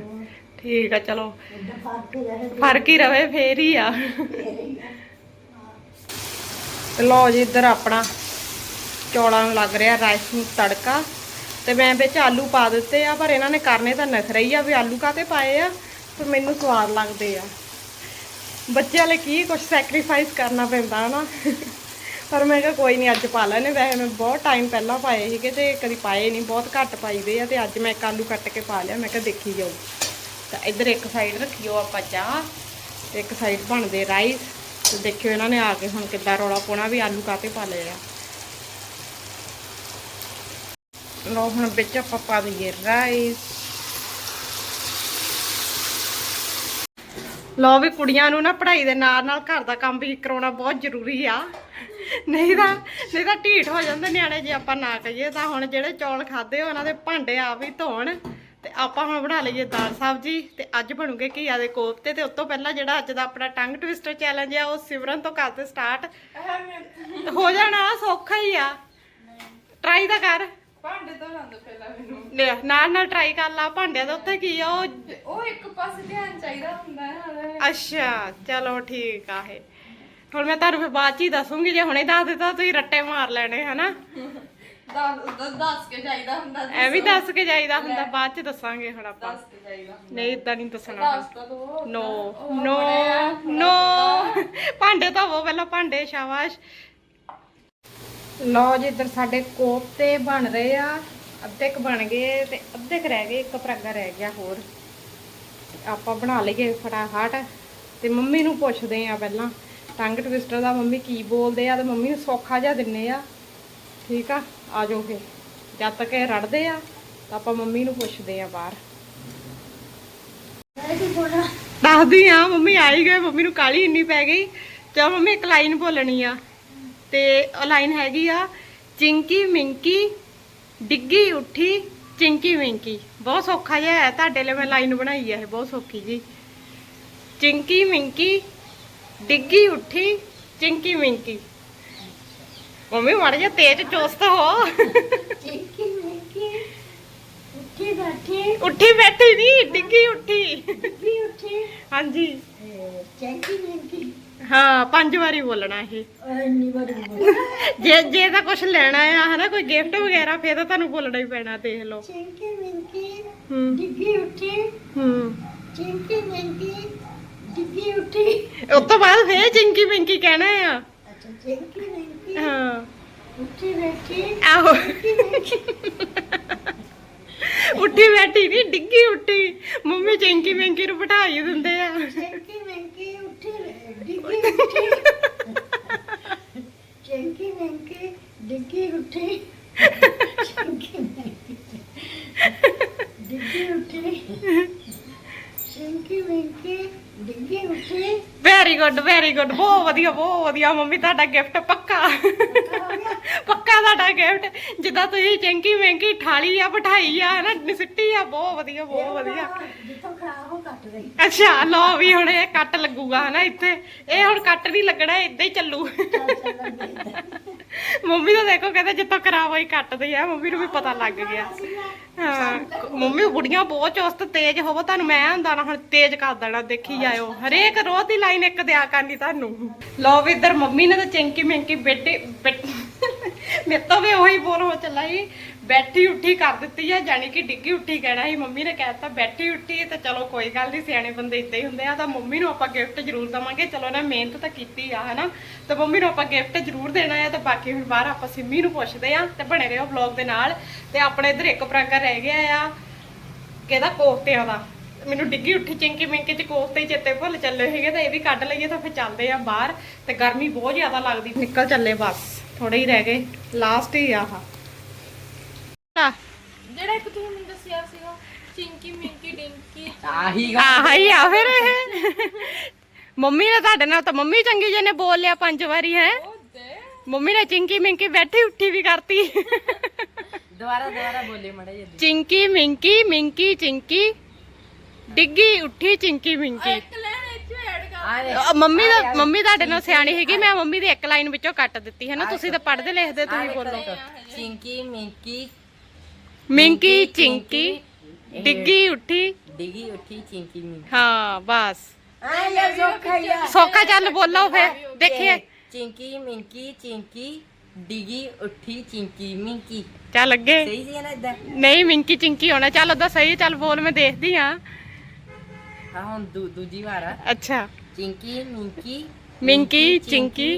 ਠੀਕ ਆ ਚਲੋ। ਫ਼ਰਕ ਹੀ ਰਹੇ। ਫ਼ਰਕ ਹੀ ਰਵੇ ਫੇਰ ਹੀ ਆ। ਤੇ ਲਓ ਜੀ ਇੱਧਰ ਆਪਣਾ ਚੌਲਾਂ ਨੂੰ ਲੱਗ ਰਿਹਾ ਰਾਈਸ ਨੂੰ ਤੜਕਾ। ਤੇ ਮੈਂ ਵਿੱਚ ਆਲੂ ਪਾ ਦਿੱਤੇ ਆ ਪਰ ਇਹਨਾਂ ਨੇ ਕਰਨੇ ਤਾਂ ਨਖਰੇ ਹੀ ਆ ਵੀ ਆਲੂ ਕਾਤੇ ਪਾਏ ਆ ਪਰ ਮੈਨੂੰ ਸਵਾਦ ਲੱਗਦੇ ਆ। ਬੱਚਿਆਂ ਲਈ ਕੀ ਕੁਝ ਸੈਕਰੀਫਾਈਸ ਕਰਨਾ ਪੈਂਦਾ ਨਾ ਪਰ ਮੈਂ ਕਿਹਾ ਕੋਈ ਨਹੀਂ ਅੱਜ ਪਾ ਲੈਣੇ ਵੈਸੇ ਮੈਂ ਬਹੁਤ ਟਾਈਮ ਪਹਿਲਾਂ ਪਾਏ ਸੀਗੇ ਤੇ ਕਦੀ ਪਾਏ ਨਹੀਂ, ਬਹੁਤ ਘੱਟ ਪਾਈਦੇ ਆ ਤੇ ਅੱਜ ਮੈਂ ਇੱਕ ਆਲੂ ਕੱਟ ਕੇ ਪਾ ਲਿਆ, ਮੈਂ ਕਿਹਾ ਦੇਖੀ ਜਾਓ। ਤਾਂ ਇੱਧਰ ਇੱਕ ਸਾਈਡ ਰੱਖਿਓ ਆਪਾਂ ਚਾਹ, ਤੇ ਇੱਕ ਸਾਈਡ ਬਣਦੇ ਰਾਈਸ ਤੇ ਦੇਖਿਓ ਇਹਨਾਂ ਨੇ ਆ ਕੇ ਹੁਣ ਕਿੱਦਾਂ ਰੌਲਾ ਪਾਉਣਾ ਵੀ ਆਲੂ ਕਾਤੇ ਪਾ ਲਏ ਆ। ਲੋ ਹੁਣ ਵਿੱਚ ਆਪਾਂ ਪਾ ਦਈਏ ਰਾਈਸ ਲੋ ਵੀ ਕੁੜੀਆਂ ਨੂੰ ਨਾ ਪੜ੍ਹਾਈ ਦੇ ਨਾਲ ਨਾਲ ਘਰ ਦਾ ਕੰਮ ਵੀ ਕਰਾਉਣਾ ਬਹੁਤ ਜ਼ਰੂਰੀ ਆ। ਨਹੀਂ ਤਾਂ ਨਹੀਂ ਤਾਂ ਢੀਠ ਹੋ ਜਾਂਦੇ ਨਿਆਣੇ ਜੇ ਆਪਾਂ ਨਾ ਕਹੀਏ। ਤਾਂ ਹੁਣ ਜਿਹੜੇ ਚੌਲ ਖਾਦੇ ਉਹਨਾਂ ਦੇ ਭਾਂਡੇ ਆਪ ਹੀ ਧੋਣ। ਤੇ ਆਪਾਂ ਹੁਣ ਬਣਾ ਲਈਏ ਦਾਲ ਸਬਜੀ। ਤੇ ਅੱਜ ਬਣੂਗੇ ਘੀਆ ਦੇ ਕੋਫਤੇ। ਤੇ ਉਸ ਤੋਂ ਪਹਿਲਾਂ ਜਿਹੜਾ ਅੱਜ ਦਾ ਆਪਣਾ ਟੰਗ ਟਵਿਸਟਰ ਚੈਲੰਜ ਆ ਉਹ ਸਿਮਰਨ ਤੋਂ ਕਰਦੇ ਸਟਾਰਟ ਹੋ ਜਾਣਾ ਸੌਖਾ ਹੀ ਆ। ਟਰਾਈ ਤਾਂ ਕਰ। ਭਾਂਡੇ ਤੋਂ ਲੰਦ ਪਹਿਲਾਂ ਮੈਨੂੰ। ਲੈ, ਨਾਲ ਨਾਲ ਟਰਾਈ ਕਰ ਲਾ। ਭਾਂਡਿਆਂ ਦਾ ਉੱਥੇ ਕੀ ਆ ਉਹ ਉਹ ਇੱਕ ਪਾਸੇ ਧਿਆਨ ਚਾਹੀਦਾ ਹੁੰਦਾ ਹੈ। ਅੱਛਾ ਚਲੋ ਠੀਕ ਆ ਇਹ। ਹੁਣ ਮੈਂ ਤੁਹਾਨੂੰ ਫਿਰ ਬਾਅਦ ਚ ਹੀ ਦੱਸੂਗੀ ਜੇ ਹੁਣੇ ਦੱਸ ਦਿੱਤਾ ਤੁਸੀਂ ਰੱਟੇ ਮਾਰ ਲੈਣੇ ਹਨਾ? ਦੱਸ ਦੱਸ- ਕੇ ਚਾਹੀਦਾ ਹੁੰਦਾ ਐ ਵੀ ਦੱਸ ਕੇ ਜਾਈਦਾ ਹੁੰਦਾ ਬਾਅਦ ਚ ਦੱਸਾਂਗੇ ਹੁਣ ਆਪਾਂ। ਦੱਸ ਕੇ ਚਾਹੀਦਾ ਨਹੀਂ ਇਦਾਂ ਨਹੀਂ ਦੱਸਣਾ ਨੋ ਨੋ। ਨੋ ਭਾਂਡੇ ਧੋਵੋ ਪਹਿਲਾਂ ਭਾਂਡੇ ਸ਼ਾਬਾਸ਼। ਲਓ ਜੀ ਇੱਧਰ ਸਾਡੇ ਕੋਫਤੇ ਬਣ ਰਹੇ ਆ। ਅੱਧੇ ਕ ਬਣ ਗਏ ਤੇ ਅੱਧੇ ਕ ਰਹਿ ਗਏ ਇੱਕ ਪਰਾਗਾ ਰਹਿ ਗਿਆ ਹੋਰ। ਆਪਾਂ ਬਣਾ ਲਈਏ ਫਟਾਫਟ। ਤੇ ਮੰਮੀ ਨੂੰ ਪੁੱਛਦੇ ਆ ਪਹਿਲਾਂ। ਟੰਗ ਟਵਿਸਟਰ ਦਾ ਮੰਮੀ ਕੀ ਬੋਲਦੇ ਆ ਤੇ ਮੰਮੀ ਨੂੰ ਸੌਖਾ ਜਿਹਾ ਦਿੰਨੇ ਆ। ਠੀਕ ਆ ਆ ਜਾਓ ਫੇ ਜਦ ਤੱਕ ਇਹ ਰੜਦੇ ਆ, ਤਾਂ ਆਪਾਂ ਮੰਮੀ ਨੂੰ ਪੁੱਛਦੇ ਆ ਬਾਹਰ। ਦੱਸਦੀ ਆ, ਮੰਮੀ ਆਈ ਗਏ, ਮੰਮੀ ਨੂੰ ਕਾਲੀ ਇੰਨੀ ਪੈ ਗਈ। ਚਲ ਮੰਮੀ, ਇੱਕ ਲਾਈਨ ਬੋਲਣੀ ਆ। ਤੇ ਉਹ ਲਾਈਨ ਹੈਗੀ ਆ, ਚਿੰਕੀ ਮਿੰਕੀ, ਡਿੱਗੀ ਉੱਠੀ, ਚਿੰਕੀ ਮਿੰਕੀ। ਬਹੁਤ ਸੌਖਾ ਜਿਹਾ ਹੈ, ਤੁਹਾਡੇ ਲਈ ਮੈਂ ਲਾਈਨ ਬਣਾਈ ਹੈ ਬਹੁਤ ਸੌਖੀ ਜੀ। ਚਿੰਕੀ ਮਿੰਕੀ ਡਿੱਗੀ ਉੱਠੀ ਚਿੰਕੀ ਮਿੰਕੀ। ਮੰਮੀ ਮੜ ਜਾ ਤੇਜ਼ ਚੁਸਤ ਹੋ। ਚਿੰਕੀ ਮਿੰਕੀ ਉੱਠੀ ਬੈਠੀ। ਉੱਠੀ ਬੈਠੀ ਨਹੀਂ ਡਿੱਗੀ ਉੱਠੀ। ਵੀ ਉੱਠੀ। ਹਾਂਜੀ। ਚਿੰਕੀ ਮਿੰਕੀ। ਹਾਂ ਪੰਜ ਵਾਰੀ ਬੋਲਣਾ ਇਹ। ਇੰਨੀ ਵਾਰੀ ਜੇ ਜੇ ਤਾਂ ਕੁਝ ਲੈਣਾ ਆ ਹਨਾ ਕੋਈ ਗਿਫਟ ਵਗੈਰਾ ਫੇਰ ਤਾਂ ਤੁਹਾਨੂੰ ਬੋਲਣਾ ਹੀ ਪੈਣਾ ਦੇਖ ਲਓ। ਚਿੰਕੀ ਮਿੰਕੀ ਡਿੱਗੀ ਉੱਠੀ। ਹੂੰ। ਚਿੰਕੀ ਮਿੰਕੀ ਡਿੱਗੀ ਉੱਠੀ। ਉਸ ਤੋਂ ਬਾਅਦ ਫੇਰ ਚਿੰਕੀ ਪਿੰਕੀ ਕਹਿਣਾ ਆ। ਅੱਛਾ ਮਿੰਕੀ ਹਾਂ। ਉੱਠੀ ਬੈਠੀ। ਆਹੋ। ਚਿੰਕੀ ਮਿੰਕੀ ਉੱਠੀ ਬੈਠੀ ਨਹੀਂ ਡਿੱਗੀ ਉੱਠੀ। ਮੰਮੀ ਚਿੰਕੀ ਪਿੰਕੀ ਨੂੰ ਬਿਠਾਈ ਦਿੰਦੇ ਆ। ਚਿੰਕੀ ਮਿੰਕੀ ਉੱਠੀ ਡਿੱਗੀ ਉੱਠੀ। ਚਿੰਕੀ ਮਿੰਕੀ ਡਿੱਗੀ ਉੱਠੀ ਚਿੰਕੀ ਮਿੰਕੀ ਡਿੱਗੀ ਉੱਠੀ ਚਿੰਕੀ ਮਿੰਕੀ ਡਿੱਗੀ ਉੱਠੀ ਵੈਰੀ ਗੁੱਡ ਵੈਰੀ ਗੁੱਡ ਬਹੁਤ ਵਧੀਆ ਬਹੁਤ ਵਧੀਆ। ਮੰਮੀ ਤੁਹਾਡਾ ਗਿਫਟ ਪੱਕਾ। ਪੱਕਾ ਤੁਹਾਡਾ ਗਿਫਟ ਜਿੱਦਾਂ ਤੁਸੀਂ ਚਿੰਕੀ ਮਿੰਕੀ ਠਾਲੀ ਆ ਬਿਠਾਈ ਆ ਹਨਾ ਸਿੱਟੀ ਆ ਬਹੁਤ ਵਧੀਆ ਬਹੁਤ ਵਧੀਆ। ਜਿੱਥੋਂ ਖਰਾਬ ਹੋ ਕੱਟ ਰਹੀ ਅੱਛਾ ਲਓ ਵੀ ਹੁਣ ਇਹ ਕੱਟ ਲੱਗੂਗਾ ਹਨਾ ਇੱਥੇ। ਇਹ ਹੁਣ ਕੱਟ ਨਹੀਂ ਲੱਗਣਾ ਇਦਾਂ ਹੀ ਚੱਲੂ। ਮੰਮੀ ਤਾਂ ਦੇਖੋ ਕਹਿੰਦੇ ਜਿੱਥੋਂ ਖਰਾਬ ਹੋਈ ਕੱਟਦੇ ਆ। ਮੰਮੀ ਨੂੰ ਵੀ ਪਤਾ ਲੱਗ ਗਿਆ। ਹਾਂ। ਮੰਮੀ, ਬੁੜੀਆਂ ਬਹੁਤ ਚੁਸਤ, ਤੇਜ਼ ਹੋਵੋ, ਤੁਹਾਨੂੰ ਮੈਂ ਹੁੰਦਾ ਨਾ, ਹੁਣ ਤੇਜ਼ ਕਰ ਦੇਣਾ, ਦੇਖੀ ਜਾਇਓ। ਹਰੇਕ ਰੋਜ਼ ਦੀ ਲਾਈਨ ਇੱਕ ਦਿਆ ਕਰਨੀ ਤੁਹਾਨੂੰ। ਲਓ ਵੀ ਇੱਧਰ ਮੰਮੀ ਨੇ ਤਾਂ ਚਿੰਕੀ ਮਿੰਕੀ ਬੇਟੇ ਮੇਰੇ ਤੋਂ ਵੀ ਉਹੀ ਬੋਲ ਹੋ ਚੱਲਾ ਸੀ ਬੈਠੀ ਉੱਠੀ ਕਰ ਦਿੱਤੀ ਆ ਜਾਨੀ ਕਿ ਡਿੱਗੀ ਉੱਠੀ ਕਹਿਣਾ ਸੀ ਮੰਮੀ ਨੇ ਕਹਿਤਾ ਬੈਠੀ ਉੱਠੀ ਤੇ ਚਲੋ ਕੋਈ ਗੱਲ ਨਹੀਂ ਸਿਆਣੇ ਬੰਦੇ ਇਦਾਂ ਹੀ ਹੁੰਦੇ ਆ, ਤਾਂ ਮੰਮੀ ਨੂੰ ਆਪਾਂ ਗਿਫਟ ਜ਼ਰੂਰ ਦਵਾਂਗੇ। ਚਲੋ ਨਾ ਮਿਹਨਤ ਤਾਂ ਕੀਤੀ ਆ, ਹਨਾ? ਤੇ ਮੰਮੀ ਨੂੰ ਆਪਾਂ ਗਿਫਟ ਜ਼ਰੂਰ ਦੇਣਾ ਆ, ਤੇ ਬਾਕੀ ਹੁਣ ਬਾਹਰ ਆਪਾਂ ਸਿੰਮੀ ਨੂੰ ਪੁੱਛਦੇ ਆ, ਤੇ ਬਣੇ ਰਹੋ ਵਲੌਗ ਦੇ ਨਾਲ। ਤੇ ਆਪਣੇ ਇੱਧਰ ਇੱਕ ਪਰਾਂਗਾ ਰਹਿ ਗਿਆ ਆ, ਕਿਹਦਾ ਕੋਫਤਿਆਂ ਦਾ? ਮੈਨੂੰ ਡਿੱਗੀ ਉੱਠੀ ਚਿੰਕੀ ਮਿੰਕੀ ਚ ਕੋਫਤੇ ਚੇਤੇ ਭੁੱਲ ਚੱਲੇ ਸੀਗੇ, ਤਾਂ ਇਹ ਵੀ ਕੱਢ ਲਈਏ ਤਾਂ ਫਿਰ ਚੱਲਦੇ ਆ ਬਾਹਰ। ਤੇ ਗਰਮੀ ਬਹੁਤ ਜ਼ਿਆਦਾ ਲੱਗਦੀ, ਨਿਕਲ ਚੱਲੇ ਬਸ ਥੋੜੇ ਹੀ ਰਹਿ ਗਏ ਲਾਸਟ ਹੀ ਆ ਆਹ। ਆ ਜਿਹੜਾ ਇੱਕ ਤੁਸੀਂ ਮੈਨੂੰ ਦੱਸਿਆ ਸੀਗਾ ਚਿੰਕੀ ਮਿੰਕੀ ਡਿੰਕੀ ਆਹੀ ਆਹ ਹੀ ਆ ਫਿਰ ਇਹ। ਮੰਮੀ ਨੇ ਤੁਹਾਡੇ ਨਾਲ ਤਾਂ ਮੰਮੀ ਚੰਗੀ ਜੀ ਨੇ ਬੋਲ ਲਿਆ ਪੰਜ ਵਾਰੀ ਹੈ। ਉਹ ਦੇ। ਮੰਮੀ ਨੇ ਚਿੰਕੀ ਮਿੰਕੀ ਬੈਠੀ ਉੱਠੀ ਵੀ ਕਰਤੀ। ਦੁਬਾਰਾ ਦੁਬਾਰਾ ਬੋਲੇ ਮੜਾ ਜੀ। ਚਿੰਕੀ ਮਿੰਕੀ ਮਿੰਕੀ ਚਿੰਕੀ। ਡਿੱਗੀ ਉੱਠੀ ਚਿੰਕੀ ਮਿੰਕੀ। ਇੱਕ ਲੈਣ ਇੱਥੇ ਐਡ ਕਰ। ਆ ਦੇ ਅ, ਮੰਮੀ ਦਾ ਮੰਮੀ ਤੁਹਾਡੇ ਨਾਲ ਸਿਆਣੀ ਹੈਗੀ ਮੈਂ ਮੰਮੀ ਦੀ ਇੱਕ ਲਾਈਨ ਵਿੱਚੋਂ ਕੱਟ ਦਿੱਤੀ ਹੈ ਨਾ? ਤੁਸੀਂ ਤਾਂ ਪੜ੍ਹਦੇ ਲਿਖਦੇ ਤੁਸੀਂ ਬੋਲੋ। ਚਿੰਕੀ ਮਿੰਕੀ ਮਿੰਕੀ ਚਿੰਕੀ ਡਿੱਗੀ ਉੱਠੀ। ਡਿਗੀ ਉੱਠੀ ਚਿੰਕੀ ਮਿੰਕੀ। ਹਾਂ ਬਸ। ਆ ਯਾ ਸੌਖਾ ਹੀ ਆ ਸੌਖਾ ਚੱਲ ਬੋਲੋ ਫਿਰ ਦੇਖੀਏ। ਚਿੰਕੀ ਮਿੰਕੀ ਚਿੰਕੀ ਡਿਗੀ ਉੱਠੀ ਚਿੰਕੀ ਮਿੰਕੀ। ਚੱਲ ਅੱਗੇ। ਸਹੀ ਸੀ ਨਾ ਇਦਾਂ? ਨਹੀਂ ਮਿੰਕੀ ਚਿੰਕੀ ਹੋਣਾ। ਚੱਲ ਉਹਦਾ ਸਹੀ ਚੱਲ ਬੋਲ ਮੈਂ ਦੇਖਦੀ ਆ ਹਾਂ ਹੁਣ ਦੂਜੀ ਵਾਰ ਆ। ਅੱਛਾ। ਚਿੰਕੀ ਮਿੰਕੀ ਮਿੰਕੀ ਚਿੰਕੀ।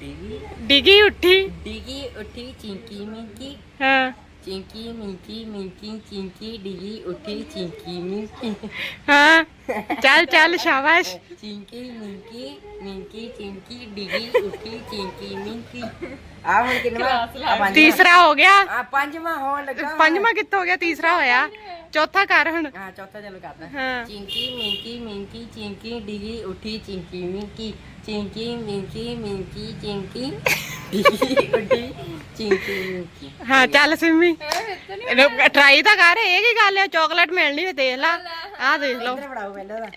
ਡਿਗੀ। ਡਿੱਗੀ ਉੱਠੀ। ਡਿਗੀ ਉੱਠੀ ਚਿੰਕੀ ਮਿੰਕੀ। ਹਾਂ। ਚਿੰਕੀ ਮਿੰਕੀ ਮਿੰਕੀ ਚਿੰਕੀ ਡਿਗੀ ਉੱਠੀ ਚਿੰਕੀ ਮਿੰਕੀ ਹਾਂ ਚੱਲ ਚੱਲ ਸ਼ਾਬਾਸ਼ ਚਿੰਕੀ ਮਿੰਕੀ ਮਿੰਕੀ ਚਿੰਕੀ ਡਿਗੀ ਉੱਠੀ ਚਿੰਕੀ ਮਿੰਕੀ ਆ ਹੁਣ ਕਿੰਨਾ ਆ ਪੰਜਵਾਂ ਤੀਸਰਾ ਹੋ ਗਿਆ ਆ ਪੰਜਵਾਂ ਹੋਣ ਲੱਗਾ ਹੁਣ। ਪੰਜਵਾਂ ਕਿੱਥੋਂ ਹੋ ਗਿਆ ਤੀਸਰਾ ਹੋਇਆ ਚੌਥਾ ਕਰ ਹੁਣ ਹਾਂ ਚੌਥਾ ਚੱਲ ਕਰਦਾ ਹਾਂ ਚਿੰਕੀ ਮਿੰਕੀ ਮਿੰਕੀ ਚਿੰਕੀ ਡਿਗੀ ਉੱਠੀ ਚਿੰਕੀ। ਹਾਂ ਚੱਲ ਸਿੰਮੀ। ਟਰਾਈ ਤਾਂ ਕਰ ਇਹ ਕੀ ਗੱਲ ਹੈ ਚਾਕਲੇਟ ਮਿਲਣੀ ਹੈ ਦੇਖ ਲਾ। ਆਹ ਦੇਖ ਲਓ।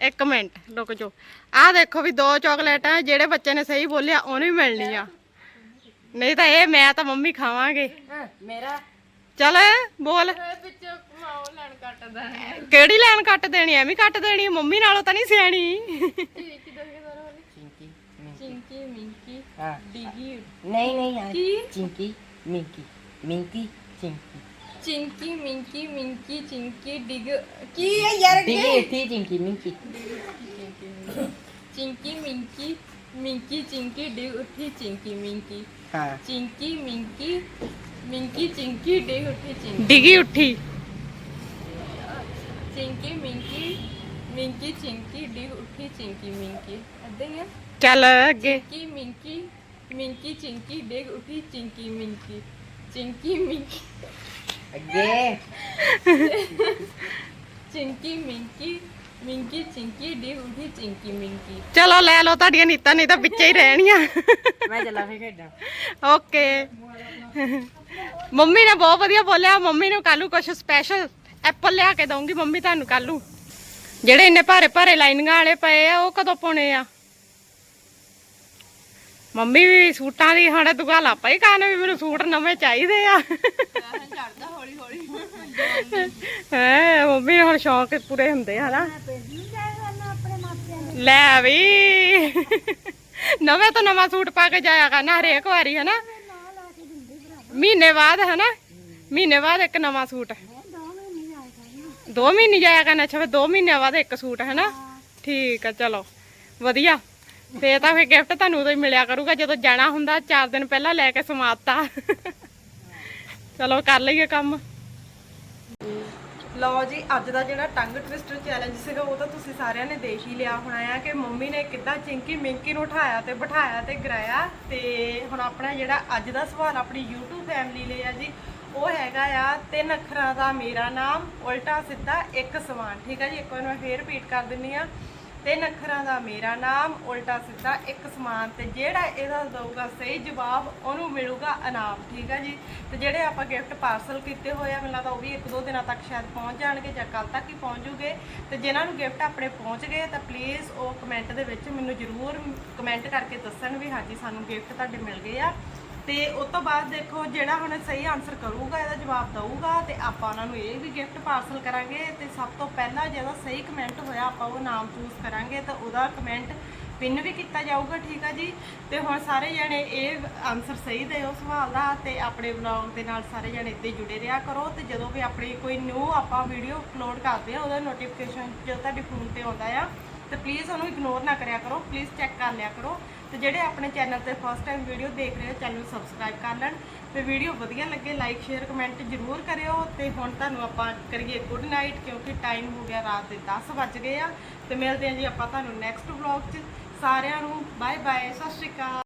ਇੱਕ ਮਿੰਟ ਰੁਕ ਜਾਓ। ਆਹ ਦੇਖੋ ਵੀ ਦੋ ਚਾਕਲੇਟਾਂ ਜਿਹੜੇ ਬੱਚੇ ਨੇ ਸਹੀ ਬੋਲਿਆ ਉਹਨੂੰ ਹੀ ਮਿਲਣੀ ਆ। ਨਹੀਂ ਤਾਂ ਇਹ ਮੈਂ ਤਾਂ ਮੰਮੀ ਖਾਵਾਂਗੇ। ਮੇਰਾ? ਚੱਲ ਬੋਲ। ਕਿਹੜੀ ਲਾਈਨ ਕੱਟ ਦੇਣੀ ਐਵੇਂ ਕੱਟ ਦੇਣੀ ਮੰਮੀ ਨਾਲੋਂ ਤਾਂ ਨਹੀਂ ਸਿਆਣੀ ਕੀ ਕੀ ਦੱਸ ਕੇ ਸਾਰਾ ਵਾਲੀ ਚਿੰਕੀ ਮਿੰਕੀ ਚਿੰਕੀ ਮਿੰਕੀ ਹਾਂ ਡਿਗੀ ਨਹੀਂ ਨਹੀਂ ਹਾਂ ਕੀ ਚਿੰਕੀ ਮਿੰਕੀ ਮਿੰਕੀ ਚਿੰਕੀ ਚਿੰਕੀ ਮਿੰਕੀ ਮਿੰਕੀ ਚਿੰਕੀ ਡਿਗ ਕੀ ਹੈ ਯਾਰ ਡਿਗੀ ਉੱਠੀ ਚਿੰਕੀ ਮਿੰਕੀ ਚਿੰਕੀ ਮਿੰਕੀ ਮਿੰਕੀ ਚਿੰਕੀ ਡਿਗ ਉੱਠੀ ਚਿੰਕੀ ਮਿੰਕੀ ਹਾਂ ਚਿੰਕੀ ਮਿੰਕੀ ਮਿੰਕੀ ਚਿੰਕੀ ਡਿਗ ਉੱਠੀ ਚਿੰਕੀ ਡਿਗੀ ਉੱਠੀ ਚਿੰਕੀ ਮਿੰਕੀ ਮਿੰਕੀ ਚਿੰਕੀ ਡਿਗ ਉੱਠੀ ਚਿੰਕੀ ਮਿੰਕੀ ਏਦਾਂ ਹੀ ਆ ਚੱਲ ਅੱਗੇ। ਚਿੰਕੀ ਮਿੰਕੀ ਮਿੰਕੀ ਚਿੰਕੀ ਡਿਗ ਉੱਠੀ ਚਿੰਕੀ ਮਿੰਕੀ ਚਿੰਕੀ ਮਿੰਕੀ। ਅੱਗੇ। ਚਿੰਕੀ ਮਿੰਕੀ ਮਿੰਕੀ ਚਿੰਕੀ ਡਿਗ ਉੱਠੀ ਚਿੰਕੀ ਮਿੰਕੀ। ਚਲੋ ਲੈ ਲਓ ਤੁਹਾਡੀਆਂ ਨੀਤਾਂ ਨਹੀਂ ਤਾਂ ਵਿੱਚੇ ਹੀ ਰਹਿਣੀਆਂ। ਮੈਂ ਚੱਲਾਂ ਫੇ ਖੇਡਾਂ। ਓਕੇ। ਮੰਮੀ ਨੇ ਬਹੁਤ ਵਧੀਆ ਬੋਲਿਆ ਮੰਮੀ ਨੂੰ ਕੱਲੂ ਕੁਝ ਸਪੈਸ਼ਲ ਐਪਲ ਲਿਆ ਕੇ ਦਊਂਗੀ ਮੰਮੀ ਤੁਹਾਨੂੰ ਕੱਲੂ ਜਿਹੜੇ ਇੰਨੇ ਭਾਰੇ ਭਾਰੇ ਲਾਈਨਿੰਗਾਂ ਵਾਲੇ ਪਏ ਆ ਉਹ ਕਦੋਂ ਪਾਉਣੇ ਆ? ਮੰਮੀ ਵੀ ਸੂਟਾਂ ਦੀ ਹਣੇ ਦੁਗਾਲਾ ਪਈ ਕਾਨ ਵੀ ਮੈਨੂੰ ਸੂਟ ਨਵੇਂ ਚਾਹੀਦੇ ਆ। ਚੜਦਾ ਹੌਲੀ ਹੌਲੀ ਹੈ, ਮੰਮੀ ਹੁਣ ਸ਼ੌਂਕ ਪੂਰੇ ਹੁੰਦੇ ਆ ਲੈ ਵੀ। ਨਵੇਂ ਤੋਂ ਨਵਾਂ ਸੂਟ ਪਾ ਕੇ ਜਾਇਆ ਕਰਨਾ ਹਰੇਕ ਵਾਰੀ, ਹਨਾ। ਮਹੀਨੇ ਬਾਅਦ, ਹਨਾ। ਮਹੀਨੇ ਬਾਅਦ ਇੱਕ ਨਵਾਂ ਸੂਟ। ਦੋ ਮਹੀਨੇ ਜਾਇਆ ਕਰਨਾ ਦੋ ਮਹੀਨੇ ਜਾਇਆ ਕਰਨਾ, ਅੱਛਾ, ਫਿਰ ਦੋ ਮਹੀਨਿਆਂ ਬਾਅਦ ਇੱਕ ਸੂਟ, ਹਨਾ। ਠੀਕ ਆ, ਚਲੋ। ਵਧੀਆ। ਤੇ ਤਾਂ ਫਿਰ ਗਿਫਟ ਤੁਹਾਨੂੰ ਉਦੋਂ ਹੀ ਮਿਲਿਆ ਕਰੂਗਾ ਜਦੋਂ ਜਾਣਾ ਹੁੰਦਾ 4 ਦਿਨ ਪਹਿਲਾਂ ਲੈ ਕੇ ਸਮਾਤਾ। ਚਲੋ ਕਰ ਲਈਏ ਕੰਮ। ਲਓ ਜੀ, ਅੱਜ ਦਾ ਜਿਹੜਾ ਟੰਗ ਟਵਿਸਟਰ ਚੈਲੰਜ ਸੀਗਾ, ਉਹ ਤਾਂ ਤੁਸੀਂ ਸਾਰਿਆਂ ਨੇ ਦੇਖ ਹੀ ਲਿਆ ਹੋਣਾ ਆ ਕਿ ਮੰਮੀ ਨੇ ਕਿੱਦਾਂ ਚਿੰਕੀ ਮਿੰਕੀ ਨੂੰ ਉਠਾਇਆ ਤੇ ਬਿਠਾਇਆ ਤੇ ਗਰਾਇਆ। ਤੇ ਹੁਣ ਆਪਣਾ ਜਿਹੜਾ ਅੱਜ ਦਾ ਸਵਾਲ ਆਪਣੀ YouTube ਫੈਮਿਲੀ ਲਈ ਆ ਜੀ, ਉਹ ਹੈਗਾ ਆ, ਤਿੰਨ ਅੱਖਰਾਂ ਦਾ ਮੇਰਾ ਨਾਮ, ਉਲਟਾ ਸਿੱਧਾ ਇੱਕ ਸਮਾਨ। ਠੀਕ ਆ ਜੀ, ਇੱਕ ਵਾਰ ਮੈਂ ਫੇਰ ਰਿਪੀਟ ਕਰ ਦਿੰਨੀ ਆ। ਤਿੰਨ ਅੱਖਰਾਂ ਦਾ ਮੇਰਾ ਨਾਮ, ਉਲਟਾ ਸਿੱਧਾ ਇੱਕ ਸਮਾਨ ਤੇ ਜਿਹੜਾ ਇਹਦਾ ਦਊਗਾ ਸਹੀ ਜਵਾਬ ਉਹਨੂੰ ਮਿਲੂਗਾ ਇਨਾਮ, ਠੀਕ ਆ ਜੀ? ਤੇ ਜਿਹੜੇ ਆਪਾਂ ਗਿਫਟ ਪਾਰਸਲ ਕੀਤੇ ਹੋਏ ਆ, ਮੈਨੂੰ ਲੱਗਦਾ ਉਹ ਵੀ ਇੱਕ ਦੋ ਦਿਨਾਂ ਤੱਕ ਸ਼ਾਇਦ ਪਹੁੰਚ ਜਾਣਗੇ ਜਾਂ ਕੱਲ ਤੱਕ ਹੀ ਪਹੁੰਚ ਜੂਗੇ ਤੇ ਜਿਨ੍ਹਾਂ ਨੂੰ ਗਿਫਟ ਆਪਣੇ ਪਹੁੰਚ ਗਏ ਤਾਂ ਪਲੀਜ਼ ਉਹ ਕਮੈਂਟ ਦੇ ਵਿੱਚ ਮੈਨੂੰ ਜ਼ਰੂਰ ਕਮੈਂਟ ਕਰਕੇ ਦੱਸਣ ਵੀ ਹਾਂਜੀ, ਸਾਨੂੰ ਗਿਫਟ ਤੁਹਾਡੇ ਮਿਲ ਗਏ ਆ। ਤੇ ਉਸ ਤੋਂ ਬਾਅਦ ਦੇਖੋ, ਜਿਹੜਾ ਹੁਣ ਸਹੀ ਆਨਸਰ ਕਰੂਗਾ, ਇਹਦਾ ਜਵਾਬ ਦਊਗਾ ਤੇ ਆਪਾਂ ਉਹਨਾਂ ਨੂੰ ਇਹ ਵੀ ਗਿਫਟ ਪਾਰਸਲ ਕਰਾਂਗੇ ਤੇ ਸਭ ਤੋਂ ਪਹਿਲਾਂ ਜਿਹੜਾ ਸਹੀ ਕਮੈਂਟ ਹੋਇਆ, ਆਪਾਂ ਉਹ ਨਾਮ ਚੂਜ਼ ਕਰਾਂਗੇ ਤਾਂ ਉਹਦਾ ਕਮੈਂਟ ਪਿੰਨ ਵੀ ਕੀਤਾ ਜਾਊਗਾ, ਠੀਕ ਆ ਜੀ? ਤੇ ਹੁਣ ਸਾਰੇ ਜਣੇ ਇਹ ਆਨਸਰ ਸਹੀ ਦਿਓ ਸਵਾਲ ਦਾ ਤੇ ਆਪਣੇ ਵਲੌਗ ਦੇ ਨਾਲ ਸਾਰੇ ਜਣੇ ਇੱਥੇ ਜੁੜੇ ਰਿਹਾ ਕਰੋ ਤੇ ਜਦੋਂ ਵੀ ਆਪਣੀ ਕੋਈ ਨਿਊ ਆਪਾਂ ਵੀਡੀਓ ਅਪਲੋਡ ਕਰਦੇ ਆ, ਉਹਦਾ ਨੋਟੀਫਿਕੇਸ਼ਨ ਜਦੋਂ ਤੁਹਾਡੇ ਫੋਨ ਤੇ ਆਉਂਦਾ ਆ, ਤੇ ਪਲੀਜ਼ ਉਹਨੂੰ ਇਗਨੋਰ ਨਾ ਕਰਿਆ ਕਰੋ ਪਲੀਜ਼ ਚੈੱਕ ਕਰ ਲਿਆ ਕਰੋ ਤੇ ਜਿਹੜੇ ਆਪਣੇ ਚੈਨਲ ਤੇ ਫਸਟ ਟਾਈਮ ਵੀਡੀਓ ਦੇਖ ਰਹੇ ਹੋ, ਚੈਨਲ ਨੂੰ ਸਬਸਕ੍ਰਾਈਬ ਕਰ ਲੈਣ ਤੇ ਵੀਡੀਓ ਵਧੀਆ ਲੱਗੇ ਲਾਈਕ ਸ਼ੇਅਰ ਕਮੈਂਟ ਜ਼ਰੂਰ ਕਰਿਓ ਤੇ ਹੁਣ ਤੁਹਾਨੂੰ ਆਪਾਂ ਕਰੀਏ ਗੁੱਡ ਨਾਈਟ ਕਿਉਂਕਿ ਟਾਈਮ ਹੋ ਗਿਆ ਰਾਤ ਦੇ 10 ਵੱਜ ਗਏ ਆ ਤੇ ਮਿਲਦੇ ਹਾਂ ਜੀ ਆਪਾਂ ਤੁਹਾਨੂੰ ਨੈਕਸਟ ਵਲੌਗ 'ਚ। ਸਾਰਿਆਂ ਨੂੰ ਬਾਏ ਬਾਏ ਸਤਿ ਸ਼੍ਰੀ ਅਕਾਲ।